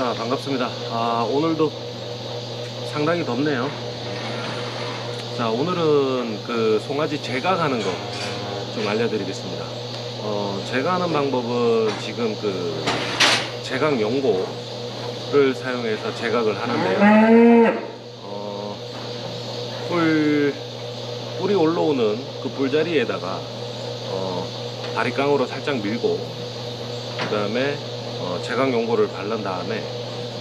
자 반갑습니다. 아 오늘도 상당히 덥네요. 자 오늘은 그 송아지 제각하는 거 좀 알려드리겠습니다. 어 제가 하는 방법은 지금 그 제각 연고를 사용해서 제각을 하는데요. 어, 뿔 뿔이 올라오는 그 뿔자리에다가 어, 바리깡으로 살짝 밀고 그 다음에 어, 제각 연고를 바른 다음에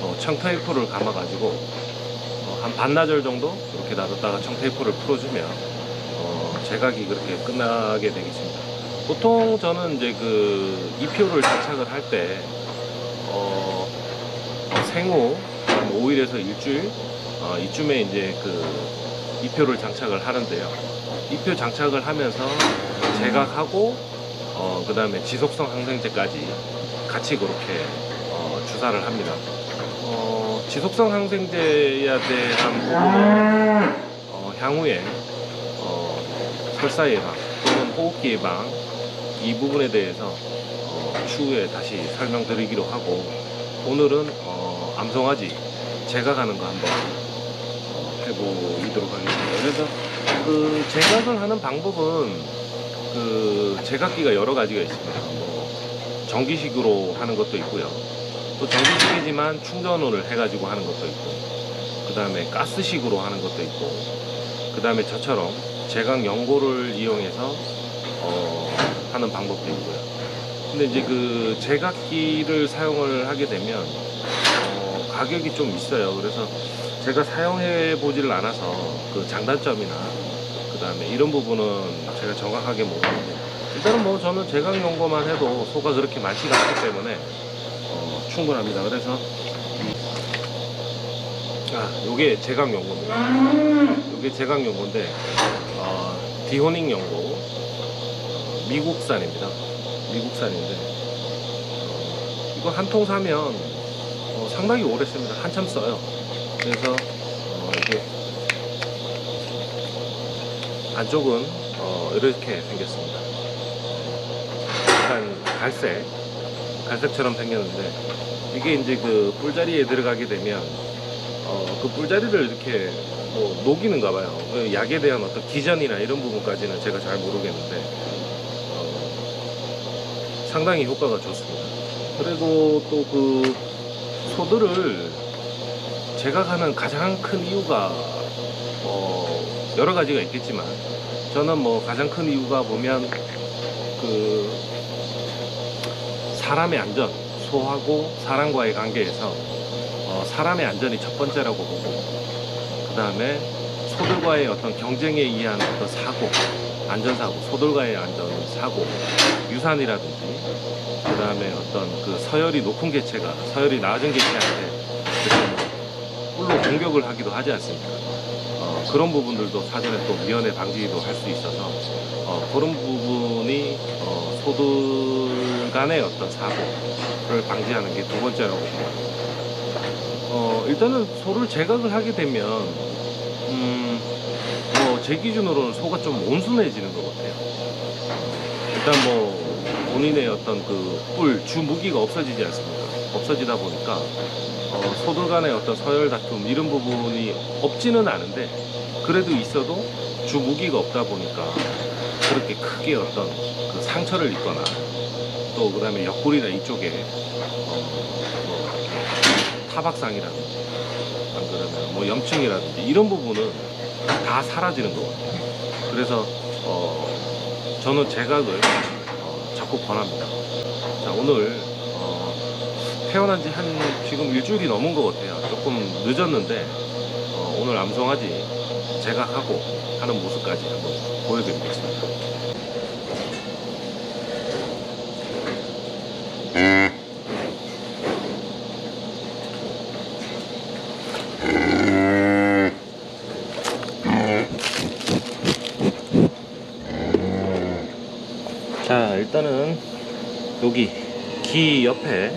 어, 청테이프를 감아가지고 어, 한 반나절 정도 이렇게 놔뒀다가 청테이프를 풀어주면 어, 제각이 그렇게 끝나게 되겠습니다. 보통 저는 이제 그 이표를 장착을 할때 어, 어, 생후 한 5일에서 일주일 어, 이쯤에 이제 그 이표를 장착을 하는데요. 이표 장착을 하면서 제각하고 어, 그 다음에 지속성 항생제까지 같이 그렇게 어, 주사를 합니다. 어, 지속성 항생제에 대한 부분은 어, 향후에 어, 설사 예방 또는 호흡기 예방 이 부분에 대해서 어, 추후에 다시 설명드리기로 하고 오늘은 어, 암송아지 제각하는 거 한번 어, 해보도록 하겠습니다. 그래서 그 제각을 하는 방법은 그 제각기가 여러 가지가 있습니다. 뭐 전기식으로 하는 것도 있고요. 또 전기식이지만 충전을 해가지고 하는 것도 있고, 그 다음에 가스식으로 하는 것도 있고, 그 다음에 저처럼 제각 연고를 이용해서 어, 하는 방법도 있고요. 근데 이제 그 제각기를 사용을 하게 되면 어, 가격이 좀 있어요. 그래서 제가 사용해 보지를 않아서 그 장단점이나 그 다음에 이런 부분은 제가 정확하게 모르는데 일단은 뭐 저는 제각 연고만 해도 소가 그렇게 많지가 않기 때문에 어, 충분합니다. 그래서 아 요게 제각 연고입니다. 요게 제각 연고인데 어, 디호닝 연고 어, 미국산입니다. 미국산인데 어, 이거 한 통 사면 어, 상당히 오래 씁니다. 한참 써요. 그래서 어, 이게 안쪽은 어, 이렇게 생겼습니다. 갈색, 갈색처럼 생겼는데 이게 이제 그 뿔자리에 들어가게 되면 어, 그 뿔자리를 이렇게 뭐 녹이는가 봐요. 그 약에 대한 어떤 기전이나 이런 부분까지는 제가 잘 모르겠는데 어, 상당히 효과가 좋습니다. 그리고 또 그 소들을 제가 가는 가장 큰 이유가 어, 여러 가지가 있겠지만 저는 뭐 가장 큰 이유가 보면 그 사람의 안전, 소하고 사람과의 관계에서 어, 사람의 안전이 첫 번째라고 보고 그 다음에 소들과의 어떤 경쟁에 의한 어떤 사고, 안전사고, 소들과의 안전 사고, 유산이라든지 그 다음에 어떤 그 서열이 높은 개체가 서열이 낮은 개체한테 뭐 뿔로 공격을 하기도 하지 않습니까? 어, 그런 부분들도 사전에 또 미연에 방지도 할 수 있어서 어, 그런 부분이 어, 소들 간의 어떤 사고를 방지하는 게 두 번째라고 봅니다. 어, 일단은 소를 제각을 하게 되면 음, 뭐 제 기준으로는 소가 좀 온순해지는 것 같아요. 일단 뭐 본인의 어떤 그 뿔 주 무기가 없어지지 않습니까? 없어지다 보니까 어, 소들 간의 어떤 서열 다툼 이런 부분이 없지는 않은데 그래도 있어도 주 무기가 없다 보니까 그렇게 크게 어떤 그 상처를 입거나 또 그다음에 옆구리나 이쪽에 어, 뭐 타박상이라든지 안 그러면 뭐 염증이라든지 이런 부분은 다 사라지는 것 같아요. 그래서 어, 저는 제각을 어, 자꾸 권합니다. 자 오늘 어, 태어난 지 한 지금 일주일이 넘은 것 같아요. 조금 늦었는데 어, 오늘 암송아지 제각하고 하는 모습까지 한번 보여드리겠습니다. 자 일단은 여기 귀 옆에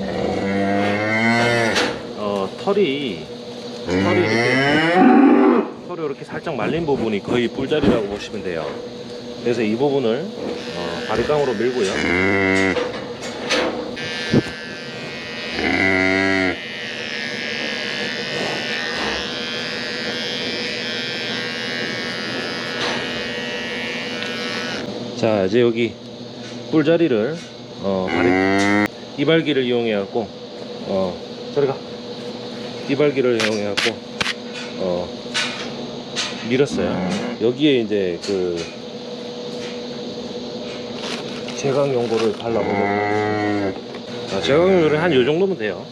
어, 털이 털이 이렇게 서로 이렇게 살짝 말린 부분이 거의 뿔자리라고 보시면 돼요. 그래서 이 부분을 어, 바리깡으로 밀고요. 자 이제 여기 뿔자리를 어, 바리, 이발기를 이용해 갖고 어, 저리가 이발기를 이용해 갖고 어, 밀었어요. 여기에 이제 그 제강 용고를 발라보도록 하겠습니다 자, 제강 용고는 한 요 정도면 돼요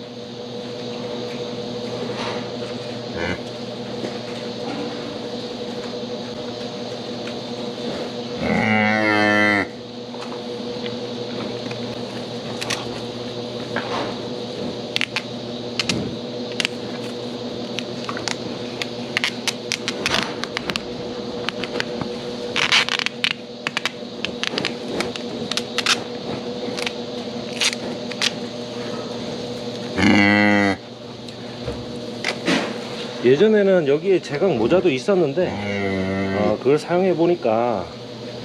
예전에는 여기에 제강 모자도 있었는데 어, 그걸 사용해 보니까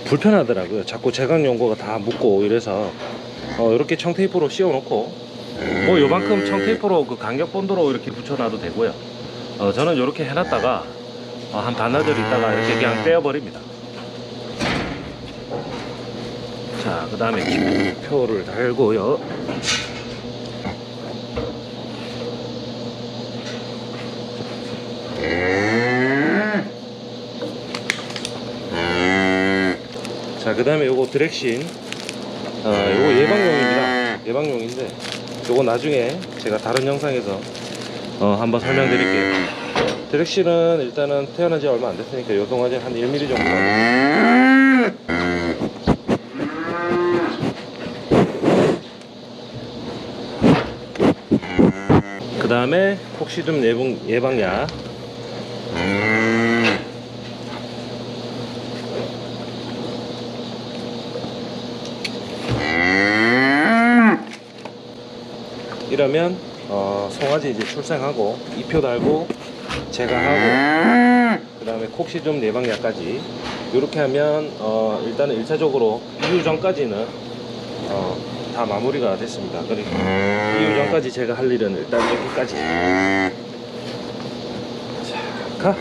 불편하더라고요. 자꾸 제강 연고가 다 묻고 이래서 어, 이렇게 청테이프로 씌워 놓고 뭐 요만큼 청테이프로 그 간격 본드로 이렇게 붙여놔도 되고요. 어, 저는 이렇게 해놨다가 어, 한 반나절 있다가 이렇게 그냥 떼어버립니다. 자, 그 다음에 기표를 달고요. 그 다음에 요거 드렉신. 어, 요거 예방용입니다. 예방용인데, 요거 나중에 제가 다른 영상에서 어, 한번 설명드릴게요. 드렉신은 일단은 태어난 지 얼마 안 됐으니까 요 동안에 한 1mm 정도. 그 다음에 폭시듬 예방, 예방약. 이러면 어, 송아지 이제 출생하고 이표 달고 제가하고 그 다음에 콕시좀 예방약까지 이렇게 하면 어, 일단은 1차적으로 이후 전까지는 어, 다 마무리가 됐습니다 그리고 이후 전까지 제가 할 일은 일단 여기까지 자 가.